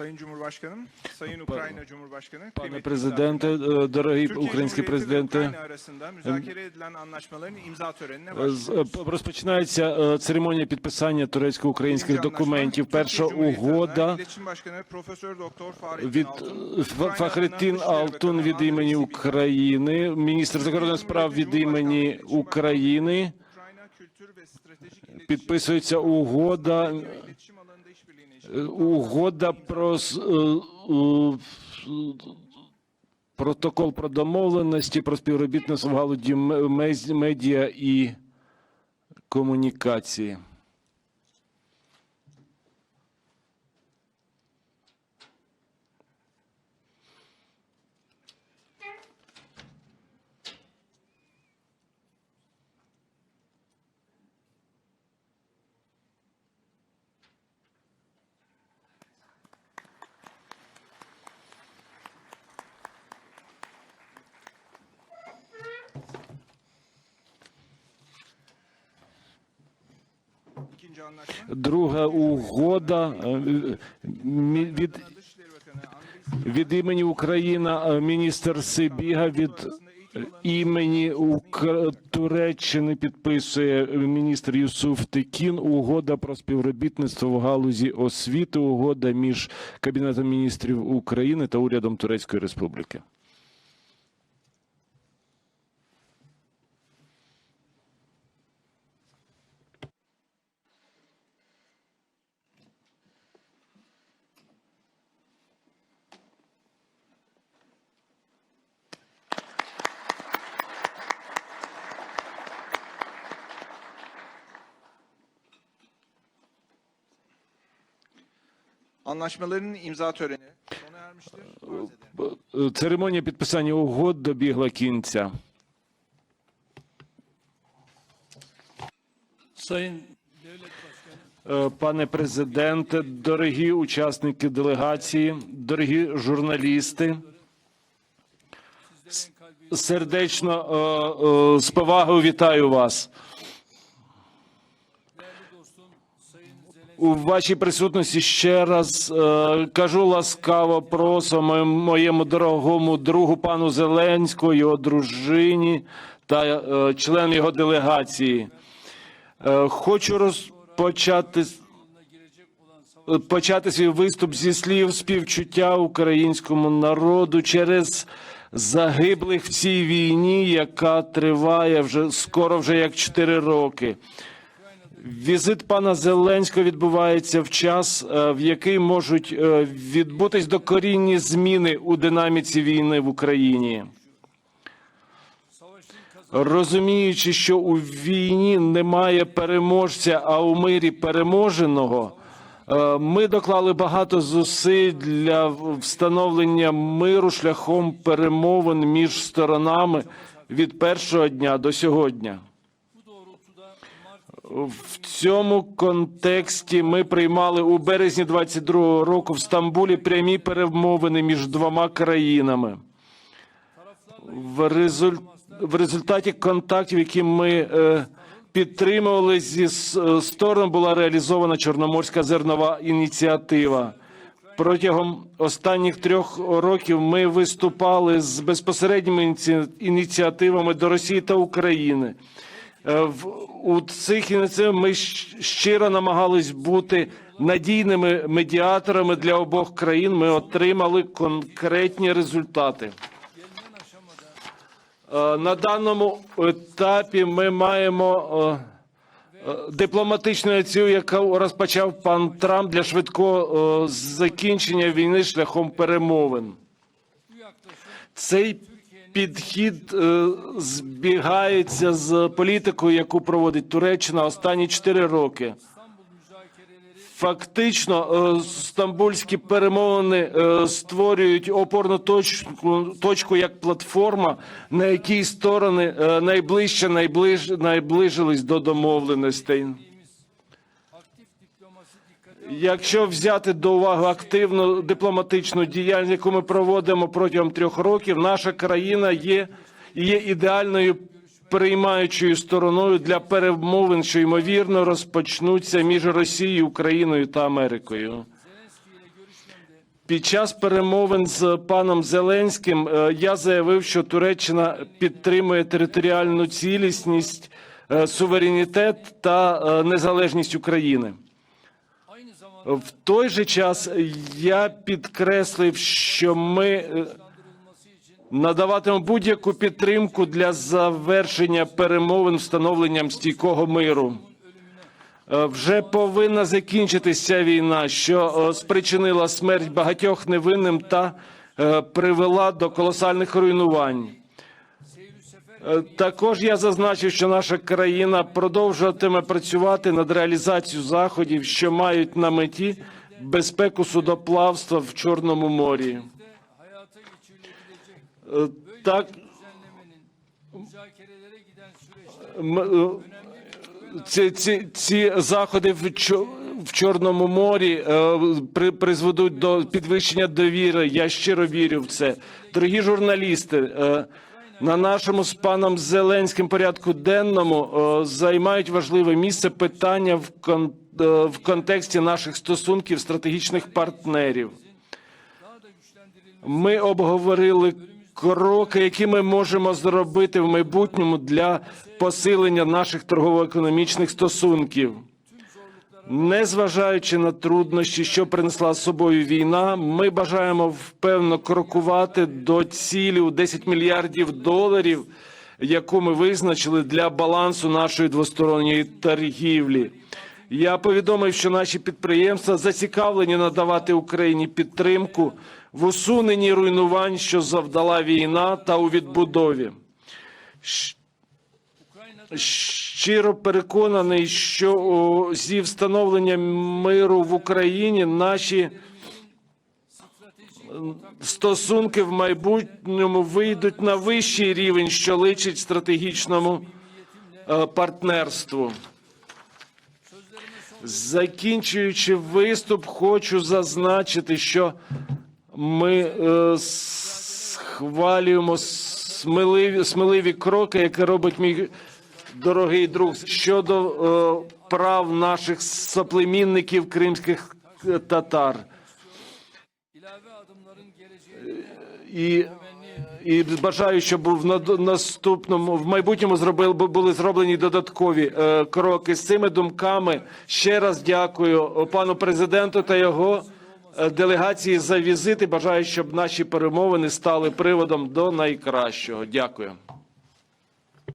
Sayın Cumhurbaşkanım, Sayın Ukrayna Cumhurbaşkanı, Пане президенте, е, з- başlıyoruz. е, розпочинається е, церемонія підписання турецько-українських документів. Перша угода від е, Dışişleri Алтун від імені України, міністр закордонних справ від імені України. Підписується угода, угода про е, е, протокол про домовленості про співробітництво в галузі медіа і комунікації. Друга угода е, від, від імені Україна е, міністр Сибіга від е, імені Ук- Туреччини підписує міністр Юсуф Текін угода про співробітництво в галузі освіти, угода між Кабінетом міністрів України та урядом Турецької Республіки. Anlaşmaların imza töreni sona ermiştir. Ederim. Е, Церемонія підписання угод добігла кінця. Sayın Devlet Başkanı, Е, Пане президенте, дорогі учасники делегації, дорогі журналісти, sizlerin kalbi сердечно е, е, з повагою вітаю вас. У вашій присутності ще раз е, кажу ласкаво просимо моєму- дорогому другу пану Зеленському, його дружині та е, члену його делегації. Е, хочу розпочати savaş почати свій виступ зі слів співчуття українському народу через загиблих в цій війні, яка триває вже скоро вже як 4 роки. Візит пана Зеленського відбувається в час, е, в який можуть е, відбутись докорінні зміни у динаміці війни в Україні. Розуміючи, що у війні немає переможця, а у мирі переможеного, е, ми доклали багато зусиль для встановлення миру шляхом перемовин між сторонами від першого дня до сьогодні. В цьому контексті ми приймали у березні 22-го року в Стамбулі прямі перемовини між двома країнами. В, резуль... в результаті контактів, які ми е, підтримували зі сторон, була реалізована Чорноморська зернова ініціатива. Протягом останніх трьох років ми виступали з безпосередніми ініці- ініціативами до Росії та України. Е, У цих ініціативах ми щиро намагались бути надійними медіаторами для обох країн. Ми отримали конкретні результати. Е, На даному етапі ми маємо е, дипломатичну ініціативу, яку розпочав пан Трамп для швидкого закінчення війни шляхом перемовин. Цей підхід е, збігається з політикою, яку проводить Туреччина останні чотири роки. İstanbul müzakereleri Фактично, е, стамбульські перемовини е, створюють опорну точку, точку як платформа, на якій сторони найближче найближ, найближились до домовленостей. Якщо взяти до уваги активну дипломатичну діяльність, яку ми проводимо протягом трьох років, наша країна є, є ідеальною приймаючою стороною для перемовин, що ймовірно розпочнуться між Росією, Україною та Америкою. Під час перемовин з паном Зеленським е, я заявив, що Туреччина підтримує територіальну цілісність, е, суверенітет та е, незалежність України. В той же час я підкреслив, що ми надаватимемо будь-яку підтримку для завершення перемовин встановленням стійкого миру. Е, Вже повинна закінчитися війна, що е, спричинила смерть багатьох невинним та е, привела до колосальних руйнувань. Е, Також я зазначив, що наша країна продовжуватиме працювати над реалізацією заходів, що мають на меті безпеку судоплавства в Чорному морі. Е, Так, е, ці, ці, ці заходи в, в Чорному морі е, при, призведуть до підвищення довіри. Я щиро вірю в це. Дорогі журналісти, е, на нашому з паном Зеленським порядку денному е, займають важливе місце питання в, кон, е, в контексті наших стосунків стратегічних партнерів. Ми обговорили кроки, які ми можемо зробити в майбутньому для посилення наших торгово-економічних стосунків. Незважаючи на труднощі, що принесла з собою війна, ми бажаємо впевнено крокувати до цілі у 10 мільярдів доларів, яку ми визначили для балансу нашої двосторонньої торгівлі. Я повідомив, що наші підприємства зацікавлені надавати Україні підтримку в усуненні руйнувань, що завдала війна, та у відбудові. Щиро переконаний, що зі встановленням миру в Україні наші стосунки в майбутньому вийдуть на вищий рівень, що личить стратегічному е, партнерству. Закінчуючи виступ, хочу зазначити, що ми е, схвалюємо сміливі, сміливі кроки, які робить мій дорогий друг щодо е, прав наших соплемінників кримських е, татар. І, і бажаю, щоб в наступному в майбутньому зробили були зроблені додаткові е, кроки. З цими думками ще раз дякую пану президенту та його е, делегації за візит. І бажаю, щоб наші перемовини стали приводом до найкращого. Дякую.